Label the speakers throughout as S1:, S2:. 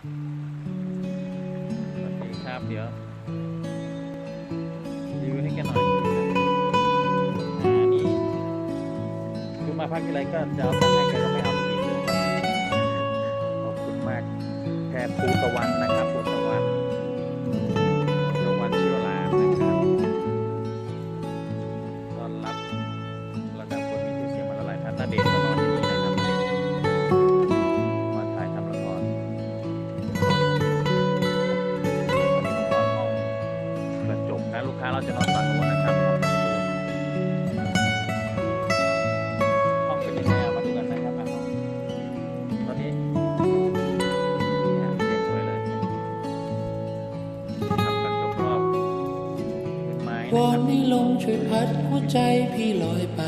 S1: สวัสดีครับเดี๋ยวรีวิวให้แกหน่อยอ่านี่คือมาพักที่ไรก็จะเอาตังค์ให้แกก็ไม่เอาจริงเลยขอบคุณมากแทนภูตะวันนะครับภูตะวันตะวันเชียวลานนะครับต้อนรับระดับคนมีชื่อเสียงมาหลายท่านนาเดชก็ นะลูกค้าเราจะนอนฝั่งนู้นนะครับห้องเป็นยังไงมาดูกันนะครับตอนนี้เนี่ยเตียงสวยเลยทำกระจกรอบเป็นไม้
S2: ว
S1: นะ
S2: อ
S1: คนรับ
S2: ให้ลมช่วยพัดหัวใจพี่ลอยไป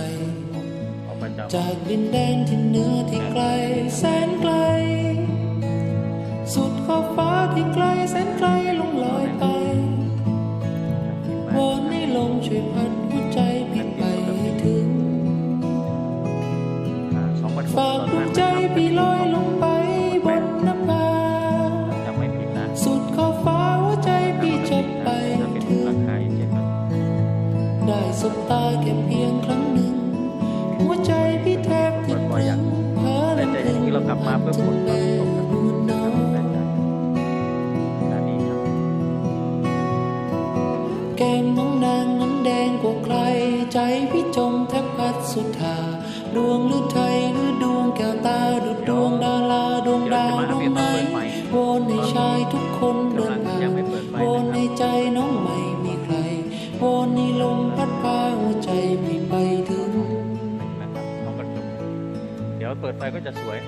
S1: เอาประจำ
S2: จากดินแดนที่เหนือที่ไกลแสนไกล ช่วยพัดหัวใจพี่ไปถึง
S1: สอ
S2: ฝากดวงใจพี่ลอยลงไปบนนภา
S1: จำไม่ผิดนะ
S2: สุดขอบฟ้าหัวใจพี่จะไป
S1: จะ
S2: ถึงได้สบตาแค่เพียงครั้งหนึ่ง หัวใจพี่แทบติดตรึงเพ้อ
S1: แต่
S2: ลำ
S1: แต่
S2: พึง
S1: ที่เรากลับมาเพื่อฝนต
S2: แม่
S1: กตก
S2: นูนน้อ
S1: แต่
S2: ย
S1: ใจอันนี้ครับ
S2: แก้มน้องนาง ใจพี่จมแทบพัดสุดทาดวงหรือไทยหรือดวงแก้วตาดุดดวงดาราดวงดาวดวงไหนวนให้ชายทุกคนเดินผ่านวนให้ใจน้องไม่มีใครวนให้ลมพัดพาหัวใจพี่ไปถึง
S1: นะครับห้องกระจกเดี๋ยวเปิดไฟก็จะสวย